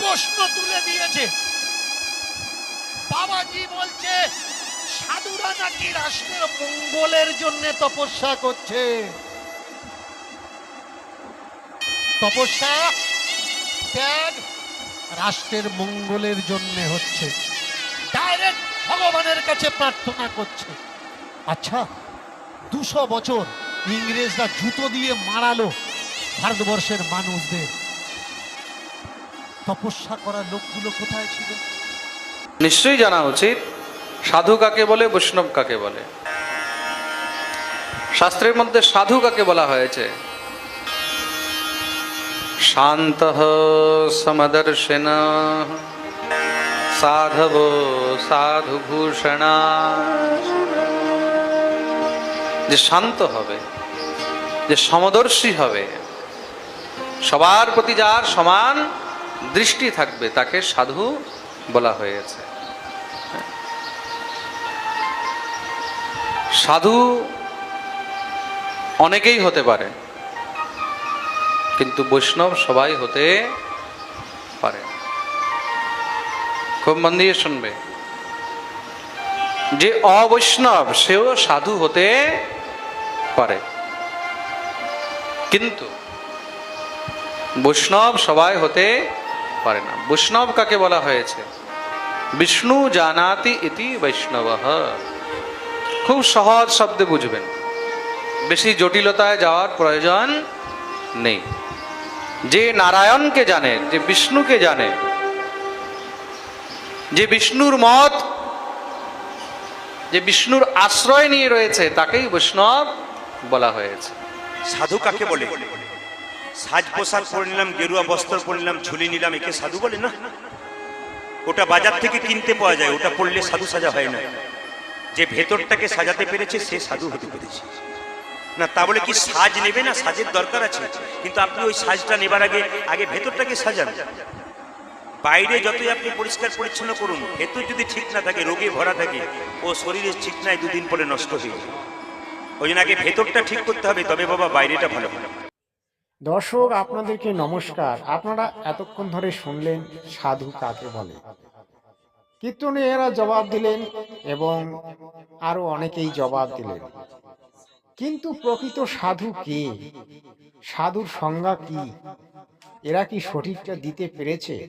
প্রশ্ন তুলে দিয়েছে। বাবাজি বলছে, সাধুরা নাকি রাষ্ট্রের মঙ্গলের জন্য তপস্যা করছে। তপস্যা, ত্যাগ রাষ্ট্রের মঙ্গলের জন্য হচ্ছে। ডাইরেক্ট ভগবানের কাছে প্রার্থনা করছে। আচ্ছা দুশো বছর ইংরেজরা জুতো দিয়ে মারালো ভারতবর্ষের মানুষদের। তপস্যা করা লোকগুলো কোথায় ছিল? নিশ্চয়ই জানা উচিত। সাধু কাকে বলে, বৈষ্ণব কাকে বলে? শাস্ত্রের মধ্যে সাধু কাকে বলা হয়েছে? শান্ত সমদর্শন, সাধব সাধু সাধুভূষণা। যে শান্ত হবে, যে সমদর্শী হবে, সবার প্রতি যার সমান দৃষ্টি থাকবে, তাকে সাধু বলা হয়েছে। সাধু অনেকেই হতে পারে, কিন্তু বৈষ্ণব সবাই হতে পারে। খুব মন দিয়ে শুনবে। যে অবৈষ্ণব, সেও সাধু হতে পারে। কিন্তু বৈষ্ণব সবাই হতে পারে না। বৈষ্ণব কাকে বলা হয়েছে? বিষ্ণু জানাতি ইতি বৈষ্ণব। খুব সহজ শব্দে বুঝবেন। বেশি জটিলতায় যাওয়ার প্রয়োজন নেই। যে নারায়ণকে জানে, যে বিষ্ণুকে জানে, যে বিষ্ণুর মত, যে বিষ্ণুর আশ্রয় নিয়ে রয়েছে, তাকেই বৈষ্ণব বলা হয়েছে। সাধু কাকে বলে? সাজ পোশাক পরে নিলাম গেরুয়া বস্ত্র পরে নিলাম ঝুলি নিলাম, একে সাধু বলে না? ওটা বাজার থেকে কিনতে পাওয়া যায়, ওটা পড়লে সাধু সাজা হয় না। যে ভেতরটাকে সাজাতে পেরেছে, সে সাধু হতে পেরেছে। না, তা বলে কি সাজ নেবে না? সাজের দরকার আছে। কিন্তু আপনি ওই সাজটা নেবার আগে আগে ভেতরটাকে সাজান। বাইরে যতই আপনি পরিষ্কার পরিচ্ছন্ন করুন, ভেতর যদি ঠিক না থাকে, রোগে ভরা থাকে, ও শরীরের ঠিক নাই, দুদিন পরে নষ্ট হয়ে ওই জন্য আগে ভেতরটা ঠিক করতে হবে, তবে বাবা বাইরেটা ভালো হবে। দর্শক, আপনাদেরকে নমস্কার। আপনারা এতক্ষণ ধরে শুনলেন সাধু কাকে বলে? কীর্তনে এরা জবাব দিলেন এবং আরও অনেকেই জবাব দিলেন। কিন্তু প্রকৃত সাধু কে? সাধুর সংজ্ঞা কি? এরা কি সঠিকটা দিতে পেরেছে?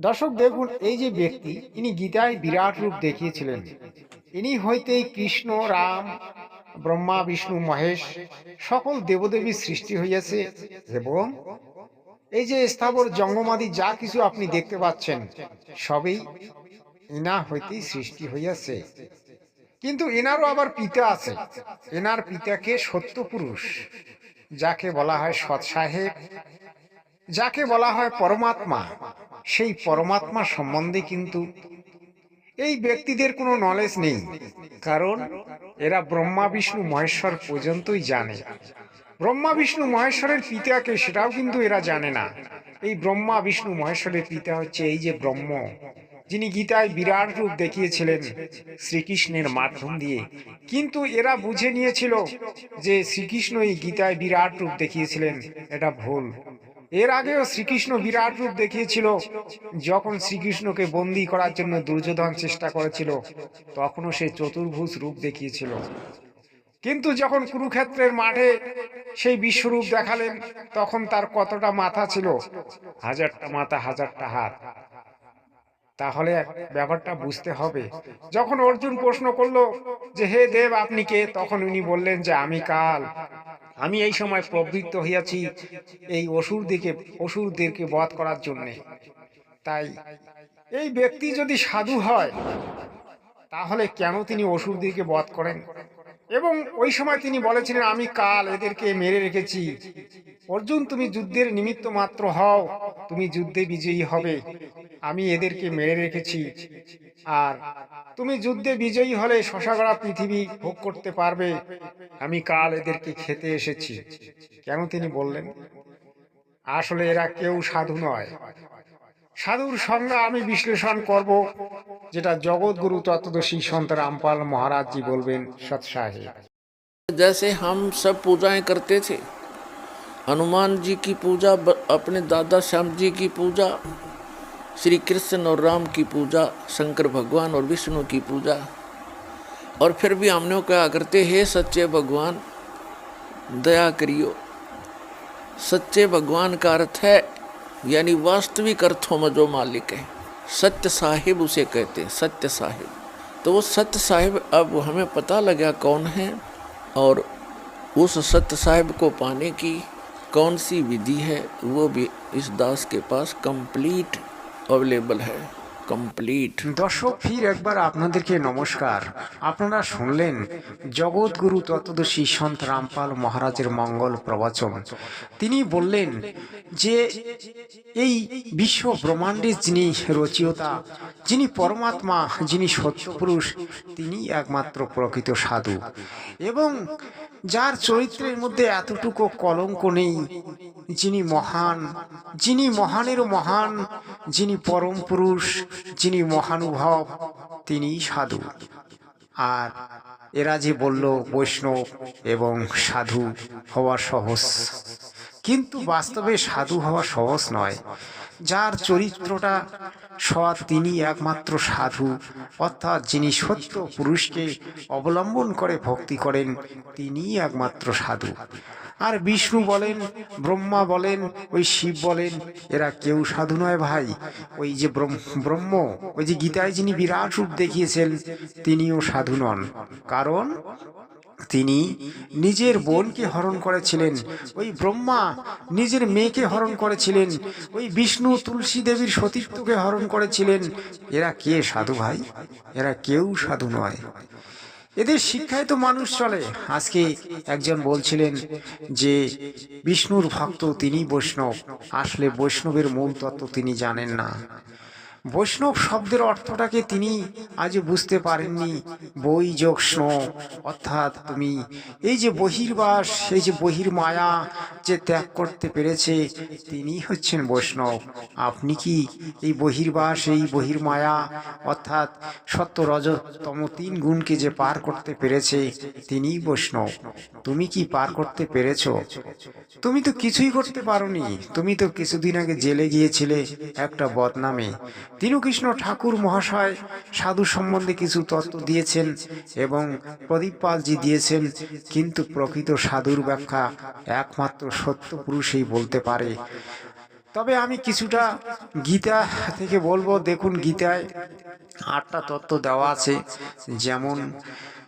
দর্শক, দেখুন, এই যে ব্যক্তি, ইনি গীতায় বিরাট রূপ দেখিয়েছিলেন। ইনি হইতেই কৃষ্ণ, রাম ব্রহ্মা, বিষ্ণু, মহেশ সকল দেবদেবীর সৃষ্টি হইয়াছে এবং এই যে স্থাবর জঙ্গমাদি যা কিছু আপনি দেখতে পাচ্ছেন, সবই ইনা হইতেই সৃষ্টি হইয়াছে। কিন্তু এনারও আবার পিতা আছে। এনার পিতাকে সত্য পুরুষ যাকে বলা হয় সৎ সাহেব, যাকে বলা হয় পরমাত্মা। সেই পরমাত্মা সম্বন্ধে কিন্তু এই ব্যক্তিদের কোনো নলেজ নেই। কারণ এরা ব্রহ্মা, বিষ্ণু, মহেশ্বর পর্যন্তই জানে। ব্রহ্মা, বিষ্ণু, মহেশ্বরের পিতাকে সেটাও কিন্তু এরা জানে না। এই ব্রহ্মা, বিষ্ণু, মহেশ্বরের পিতা হচ্ছে এই যে ব্রহ্ম, যিনি গীতায় বিরাট রূপ দেখিয়েছিলেন শ্রীকৃষ্ণের মাধ্যম দিয়ে। কিন্তু এরা বুঝে নিয়েছিল যে শ্রীকৃষ্ণ এই গীতায় বিরাট রূপ দেখিয়েছিলেন, এটা ভুল। এর আগেও শ্রীকৃষ্ণ বিরাট রূপ দেখিয়েছিল। যখন শ্রীকৃষ্ণকে বন্দি করার জন্য দুর্যোধন চেষ্টা করেছিল, তখনও সে চতুর্ভুজ রূপ দেখিয়েছিল। কিন্তু যখন কুরুক্ষেত্রের মাঠে সেই বিশ্বরূপ দেখালেন, তখন তার কতটা মাথা ছিল? হাজারটা মাথা, হাজারটা হাত। তাহলে ব্যাপারটা বুঝতে হবে। যখন অর্জুন প্রশ্ন করল যে, হে দেব, আপনি কে? তখন উনি বললেন যে, আমি কাল। আমি এই সময় প্রবৃত্ত হইয়াছি এই অসুর দিকে, অসুরদেরকে বধ করার জন্য। তাই এই ব্যক্তি যদি সাধু হয়, তাহলে কেন তিনি অসুরদেরকে বধ করেন? এবং ওই সময় তিনি বলেছিলেন, আমি কাল এদেরকে মেরে রেখেছি। অর্জুন, তুমি যুদ্ধের নিমিত্ত মাত্র হও, তুমি যুদ্ধে বিজয়ী হবে। আমি এদেরকে মেরে রেখেছি। আর তুমি যুদ্ধে বিজয়ী হলে শশাগড়া পৃথিবী ভোগ করতে পারবে আমি কাল এদেরকে খেতে এসেছি কেন তিনি বললেন আসলে এরা কেউ সাধু নয় সাধুর সংজ্ঞা আমি বিশ্লেষণ করব যেটা জগৎগুরু তত্ত্বদর্শী সন্ত রামপাল মহারাজজি বলবেন সৎ সাহেব जैसे हम सब पूजाएं करते थे हनुमान जी की पूजा ब- अपने दादा श्याम जी की पूजा श्री कृष्ण और राम की पूजा, शंकर भगवान और विष्णु की पूजा। और फिर भी हमने क्या करते हे सच्चे भगवान, दया करियो। सच्चे भगवान का अर्थ है, यानी वास्तविक अर्थों में जो मालिक है, सत्य साहिब उसे कहते हैं, सत्य साहिब। तो वो सत्य साहिब, अब हमें पता लगा कौन है, और उस सत्य साहिब को पाने की कौन सी विधि है, वो भी इस दास के पास कंप्लीट अवेलेबल है कंप्लीट দর্শক ফির একবার আপনাদেরকে নমস্কার আপনারা শুনলেন জগৎগুরু তত্ত্বদর্শী সন্ত রামপাল মহারাজের মঙ্গল প্রবচন তিনি বললেন যে এই বিশ্ব ব্রহ্মাণ্ডের যিনি রচয়িতা যিনি পরমাত্মা যিনি সত্যপুরুষ তিনি একমাত্র প্রকৃত সাধু এবং যার চরিত্রের মধ্যে এতটুকু কলঙ্ক নেই, যিনি মহান, যিনি মহানেরও মহান, যিনি পরম পুরুষ, যিনি মহানুভব তিনি সাধু। আর এরা যে বলল বৈষ্ণব এবং সাধু হওয়া সহজ, কিন্তু বাস্তবে সাধু হওয়া সহজ নয়। যার চরিত্রটা সৎ তিনি একমাত্র সাধু। অর্থাৎ যিনি সত্য পুরুষকে অবলম্বন করে ভক্তি করেন তিনি একমাত্র সাধু। আর বিষ্ণু বলেন, ব্রহ্মা বলেন, ওই শিব বলেন, এরা কেউ সাধু নয় ভাই। ওই যে ব্রহ্ম- ওই যে গীতায় যিনি বিরাট রূপ দেখিয়েছেন, তিনিও সাধু নন। কারণ তিনি নিজের বোনকে হরণ করেছিলেন। ওই ব্রহ্মা নিজের মেয়েকে হরণ করেছিলেন। ওই বিষ্ণু তুলসী দেবীর সতীত্বকে হরণ করেছিলেন। এরা কে সাধু ভাই? এরা কেউ সাধু নয়। এদের শিক্ষায় তো মানুষ চলে। আজকে একজন বলছিলেন যে, বিষ্ণুর ভক্ত তিনি বৈষ্ণব। আসলে বৈষ্ণবের মূল তত্ত্ব তিনি জানেন না। বৈষ্ণব শব্দের অর্থটাকে তিনি আজ বুঝতে পারেননি। বই যোগ অর্থাৎ তুমি। এই যে বহির্বাস এই যে বহির মায়া যে ত্যাগ করতে পেরেছে তিনি হচ্ছেন বৈষ্ণব। আপনি কি এই বহির্বাস, এই বহির মায়া অর্থাৎ সত্য রজতম তিন গুণকে যে পার করতে পেরেছে, তিনিই বৈষ্ণব? তুমি কি পার করতে পেরেছ? তুমি তো কিছুই করতে পারোনি। তুমি তো কিছুদিন আগে জেলে গিয়েছিলে একটা বদনামে। দীনকৃষ্ণ ঠাকুর মহাশয় সাধু সম্বন্ধে কিছু তত্ত্ব দিয়েছেন এবং প্রদীপ পালজি দিয়েছেন, কিন্তু প্রকৃত সাধুর ব্যাখ্যা একমাত্র সত্য পুরুষই বলতে পারে। তবে আমি কিছুটা গীতা থেকে বলব। দেখুন গীতায় আটটা তত্ত্ব দেওয়া আছে, যেমন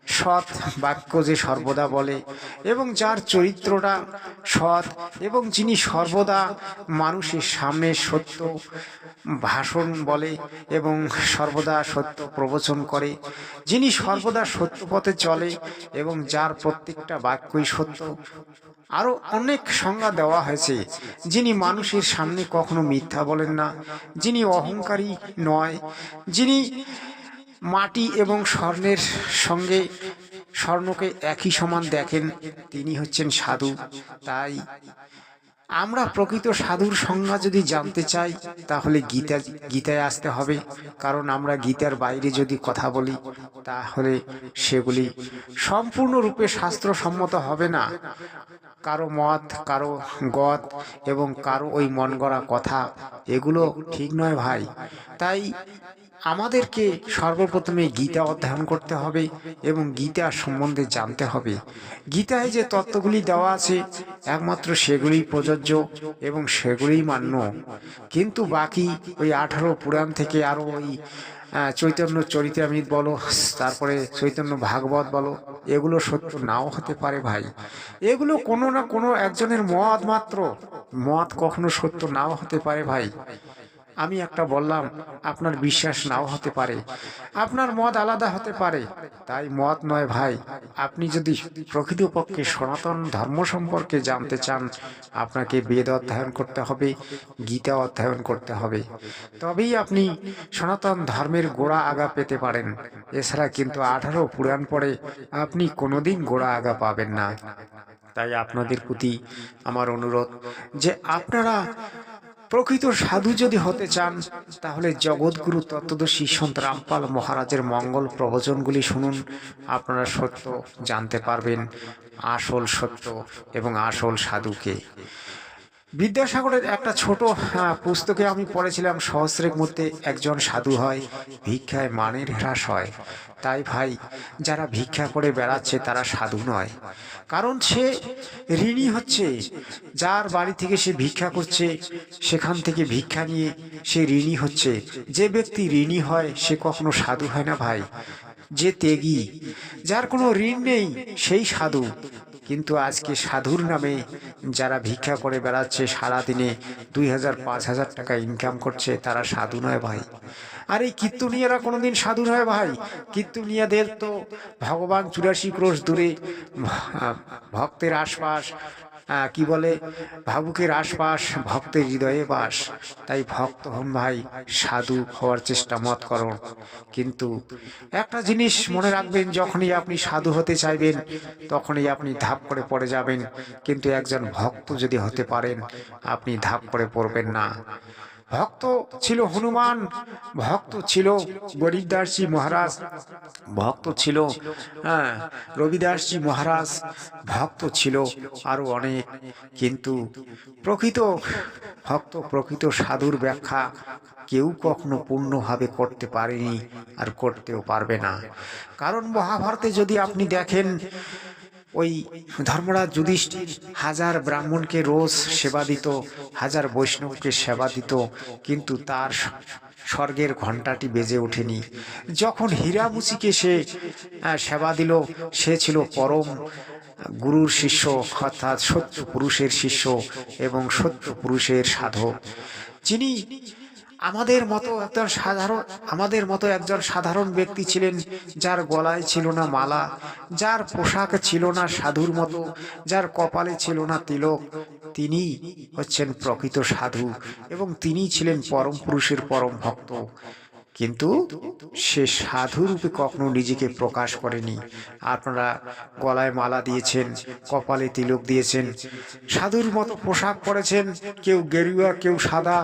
সৎ বাক্য যে সর্বদা বলে এবং যার চরিত্রটা সৎ এবং যিনি সর্বদা মানুষের সামনে সত্য ভাষণ বলে এবং সর্বদা সত্য প্রবচন করে, যিনি সর্বদা সত্য পথে চলে এবং যার প্রত্যেকটা বাক্যই সত্য। আরও অনেক সংজ্ঞা দেওয়া হয়েছে, যিনি মানুষের সামনে কখনো মিথ্যা বলেন না, যিনি অহংকারী নয়, যিনি মাটি এবং স্বর্ণের সঙ্গে স্বর্ণকে একই সমান দেখেন, তিনি হচ্ছেন সাধু। তাই আমরা প্রকৃত সাধুর সংজ্ঞা যদি জানতে চাই, তাহলে গীতা, গীতায় আসতে হবে। কারণ আমরা গীতার বাইরে যদি কথা বলি, তাহলে সেগুলি সম্পূর্ণরূপে শাস্ত্রসম্মত হবে না। কারও মত, কারও গত এবং কারও ওই মন গড়া কথা, এগুলো ঠিক নয় ভাই। তাই আমাদেরকে সর্বপ্রথমে গীতা অধ্যয়ন করতে হবে এবং গীতা সম্বন্ধে জানতে হবে। গীতায় যে তত্ত্বগুলি দেওয়া আছে, একমাত্র সেগুলি প্রযোজ্য এবং সেগুলিই মান্য। কিন্তু বাকি ওই আঠারো পুরাণ থেকে আরও ওই চৈতন্য চরিতামৃত বলো, তারপরে চৈতন্য ভাগবত বলো, এগুলো সত্য নাও হতে পারে ভাই। এগুলো কোনো না কোনো একজনের মত মাত্র। মত কখনো সত্য নাও হতে পারে ভাই। আমি একটা বললাম, আপনার বিশ্বাস নাও হতে পারে। আপনার মত আলাদা হতে পারে। তাই মত নয় ভাই, আপনি যদি প্রকৃতপক্ষে সনাতন ধর্ম সম্পর্কে জানতে চান, আপনাকে বেদ অধ্যয়ন করতে হবে, গীতা অধ্যয়ন করতে হবে। তবেই আপনি সনাতন ধর্মের গোড়া আগা পেতে পারেন। এছাড়া কিন্তু আঠারো পুরাণ পরে আপনি কোনোদিন গোড়া আগা পাবেন না। তাই আপনাদের প্রতি আমার অনুরোধ যে আপনারা প্রকৃত সাধু যদি হতে চান, তাহলে জগৎগুরু তত্ত্বদর্শী সন্ত রামপাল মহারাজের মঙ্গল প্রবচনগুলি শুনুন। আপনারা সত্য জানতে পারবেন, আসল সত্য এবং আসল সাধুকে। বিদ্যাসাগরের একটা ছোট পুস্তকে আমি পড়েছিলাম সহস্রের মধ্যে একজন সাধু হয়, ভিক্ষায় মানের হ্রাস হয়। তাই ভাই, যারা ভিক্ষা করে বেড়াচ্ছে তারা সাধু নয়। কারণ সে ঋণী হচ্ছে, যার বাড়ি থেকে সে ভিক্ষা করছে, সেখান থেকে ভিক্ষা নিয়ে সে ঋণী হচ্ছে। যে ব্যক্তি ঋণী হয়, সে কখনো সাধু হয় না ভাই। যে তেগি যার কোনো ঋণ নেই, সেই সাধু। কিন্তু আজকে সাধুর নামে যারা ভিক্ষা করে বেড়াচ্ছে সারাদিনে দুই হাজার, পাঁচ হাজার টাকা ইনকাম করছে, তারা সাধু নয় ভাই। আর এই কীর্তনিয়ারা কোনোদিন সাধু নয় ভাই। কীর্তনিয়াদের তো ভগবান চুরাশি ক্রোশ দূরে ভক্তের আশপাশ কি বলে? ভাবুকের আশপাশ ভক্তের হৃদয়ে বাস। তাই ভক্ত হন ভাই, সাধু হওয়ার চেষ্টা মত করুন কিন্তু একটা জিনিস মনে রাখবেন, যখনই আপনি সাধু হতে চাইবেন, তখনই আপনি ধাপ করে পড়ে যাবেন। কিন্তু একজন ভক্ত যদি হতে পারেন, আপনি ধাপ করে পড়বেন না। ভক্ত ছিল হনুমান, ভক্ত ছিল গরিবদাসজি মহারাজ, ভক্ত ছিল হ্যাঁ রবিদাসজি মহারাজ, ভক্ত ছিল আরও অনেক। কিন্তু প্রকৃত ভক্ত, প্রকৃত সাধুর ব্যাখ্যা কেউ কখনো পূর্ণভাবে করতে পারেনি আর করতেও পারবে না। কারণ মহাভারতে যদি আপনি দেখেন ওই ধর্মরাজ যুধিষ্ঠির হাজার ব্রাহ্মণকে রোজ সেবা দিত, হাজার বৈষ্ণবকে সেবা দিত, কিন্তু তার স্বর্গের ঘণ্টাটি বেজে ওঠেনি। যখন হীরামুচিকে সে সেবা দিল, সে ছিল পরম গুরুর শিষ্য, অর্থাৎ সত্য পুরুষের শিষ্য এবং সত্য পুরুষের সাধক। যিনি আমাদের মতো একজন সাধারণ, আমাদের মতো একজন সাধারণ ব্যক্তি ছিলেন যার গলায় ছিল না মালা, যার পোশাক ছিল না সাধুর মতো, যার কপালে ছিল না তিলক। তিনি হচ্ছেন প্রকৃত সাধু এবং তিনি ছিলেন পরম পুরুষের পরম ভক্ত। কিন্তু সে সাধুরূপে কখনো নিজেকে প্রকাশ করেনি। আপনারা গলায় মালা দিয়েছেন, কপালে তিলক দিয়েছেন, সাধুর মতো পোশাক পরেছেন, কেউ গেরুয়া, কেউ সাদা,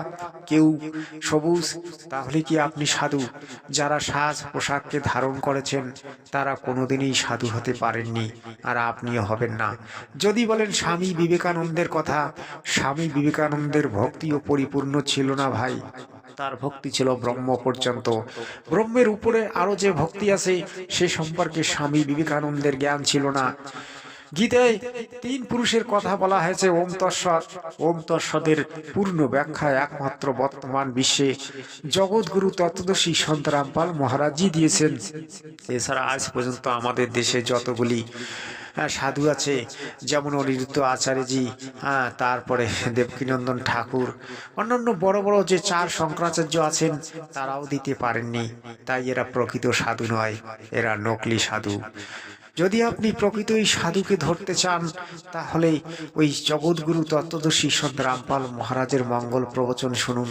কেউ সবুজ, তাহলে কি আপনি সাধু? যারা সাজ পোশাককে ধারণ করেছেন, তারা কোনোদিনই সাধু হতে পারেননি, আর আপনিও হবেন না। যদি বলেন স্বামী বিবেকানন্দের কথা, স্বামী বিবেকানন্দের ভক্তিও পরিপূর্ণ ছিল না ভাই। তার ভক্তি ছিল ব্রহ্ম পর্যন্ত। ব্রহ্মের উপরে আরও যে ভক্তি আছে, সে সম্পর্কে স্বামী বিবেকানন্দের জ্ঞান ছিল না। গীতায় তিন পুরুষের কথা বলা হয়েছে, ওম তৎসৎ। ওম তৎসদের পূর্ণ ব্যাখ্যা একমাত্র বর্তমান বিশ্বে জগৎগুরু তত্ত্বদর্শী সন্ত রামপাল মহারাজজি দিয়েছেন। এছাড়া আজ পর্যন্ত আমাদের দেশে যতগুলি সাধু আছে, যেমন অনিরুদ্ধ আচার্যজি হ্যাঁ তারপরে দেবকীনন্দন ঠাকুর, অন্যান্য বড় বড় যে চার শঙ্করাচার্য আছেন, তারাও দিতে পারেননি। তাই এরা প্রকৃত সাধু নয়, এরা নকলি সাধু। যদি আপনি প্রকৃতই সাধুকে ধরতে চান, তাহলে ওই জগৎগুরু তত্ত্বদর্শী সন্ত রামপাল মহারাজের মঙ্গল প্রবচন শুনুন,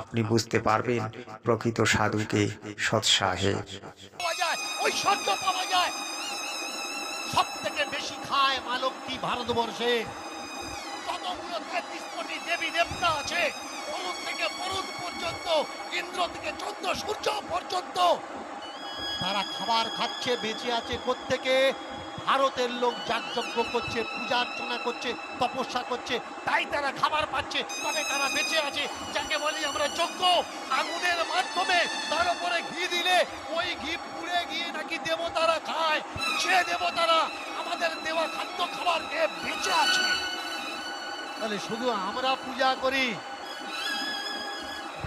আপনি বুঝতে পারবেন প্রকৃত সাধুকে সৎসাহে সব থেকে বেশি খায় ভারতবর্ষে? তারা খাবার খাচ্ছে, বেঁচে আছে কোত্থেকে ভারতের লোক যাগযজ্ঞ করছে, পূজা অর্চনা করছে, তপস্যা করছে, তাই তারা খাবার পাচ্ছে। তবে তারা বেঁচে আছে। যাকে বলি আমরা যজ্ঞ আগুনের মাধ্যমে তার উপরে ঘি দিলে ওই ঘি পুড়ে গিয়ে নাকি দেবতারা খায়। সে দেবতারা আমাদের দেওয়া খাদ্য খাবার খেয়ে বেঁচে আছে। তাহলে শুধু আমরা পূজা করি?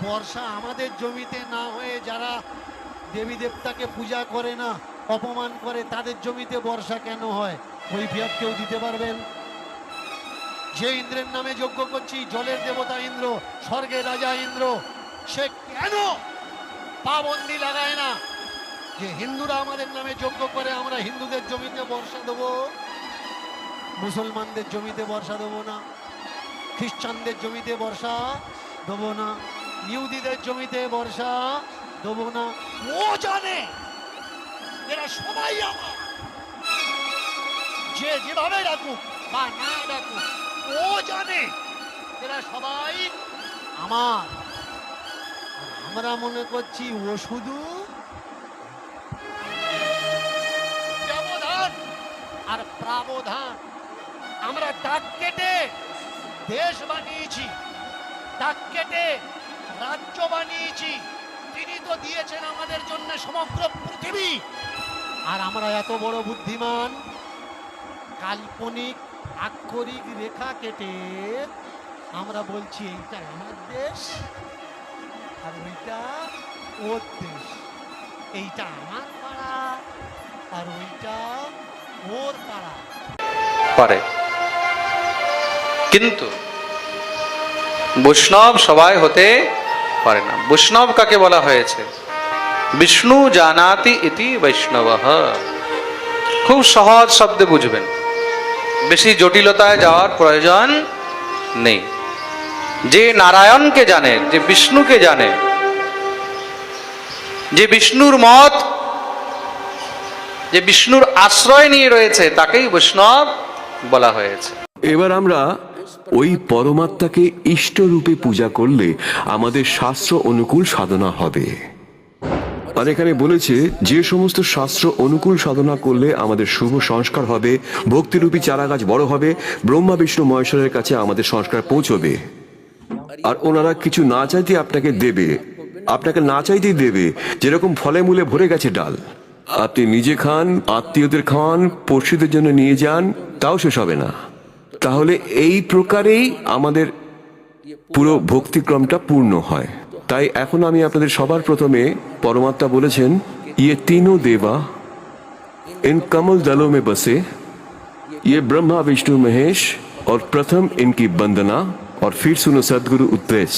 বর্ষা আমাদের জমিতে না হয়ে যারা দেবী দেবতাকে পূজা করে না, অপমান করে, তাদের জমিতে বর্ষা কেন হয়? ফিয়াদ কেউ দিতে পারবেন? যে ইন্দ্রের নামে যজ্ঞ করছি, জলের দেবতা ইন্দ্র, স্বর্গের রাজা ইন্দ্র, সে কেন পাবন্দি লাগায় না? যে হিন্দুরা আমাদের নামে যজ্ঞ করে, আমরা হিন্দুদের জমিতে বর্ষা দেবো? মুসলমানদের জমিতে বর্ষা দেবো না? খ্রিস্টানদের জমিতে বর্ষা দেবো না? ইহুদিদের জমিতে বর্ষা দেবো না। ও জানে। এরা সবাই আমার। যে যেভাবে ডাকুক বা না ডাকুক, ও জানে। এরা সবাই আমার। আমরা মনে করছি ও শুধু ব্যবধান আর প্রাবধান। আমরা ডাক কেটে দেশ বানিয়েছি ডাক কেটে রাজ্য বানিয়েছি। তিনি তো দিয়েছেন আমাদের জন্য সমগ্র পৃথিবী। আর আমরা এত বড় বুদ্ধিমান, কাল্পনিক, আক্ষরিক রেখা কেটে আমরা বলছি এইটা আমার দেশ আর ওইটা ওর দেশ। এইটা আমার পাড়া আর ওইটা ওর পাড়া। পারে। কিন্তু বৈষ্ণব সবাই হতে পারে না। বৈষ্ণব কাকে বলা হয়েছে? বিষ্ণু জানাতি ইতি বৈষ্ণব। খুব সহজ শব্দে বুঝবেন। বেশি জটিলতায় যাওয়ার প্রয়োজন নেই। যে নারায়ণকে জানে, যে বিষ্ণুকে জানে, যে বিষ্ণুর মত, যে বিষ্ণুর আশ্রয় নিয়ে রয়েছে, তাকেই বৈষ্ণব বলা হয়েছে। এবার আমরা ওই পরমাত্মাকে ইষ্টরূপে পূজা করলে আমাদের শাস্ত্র অনুকূল সাধনা হবে। আর এখানে বলেছে, যে সমস্ত শাস্ত্র অনুকূল সাধনা করলে আমাদের শুভ সংস্কার হবে, ভক্তিরূপী চারাগাছ বড় হবে, ব্রহ্মা, বিষ্ণু, মহেশ্বরের কাছে আমাদের সংস্কার পৌঁছবে। আর ওনারা কিছু না চাইতে আপনাকে দেবে। আপনাকে না চাইতেই দেবে, যেরকম ফলে মূলে ভরে গেছে ডাল। আপনি নিজে খান, আত্মীয়দের খান, পড়শিদের জন্য নিয়ে যান, তাও শেষ হবে না। তাহলে এই প্রকারেই আমাদের পুরো ভক্তিক্রমটা পূর্ণ হয় তাই এখন আমি আপনাদের সবার প্রথমে পরমাত্মা বলেছেন ইয়ে তিনো দেবা इन कमल दलों में बसे ये ब्रह्मा विष्णु महेश और प्रथम इनकी वंदना और फिर सुनो सदगुरु उपदेश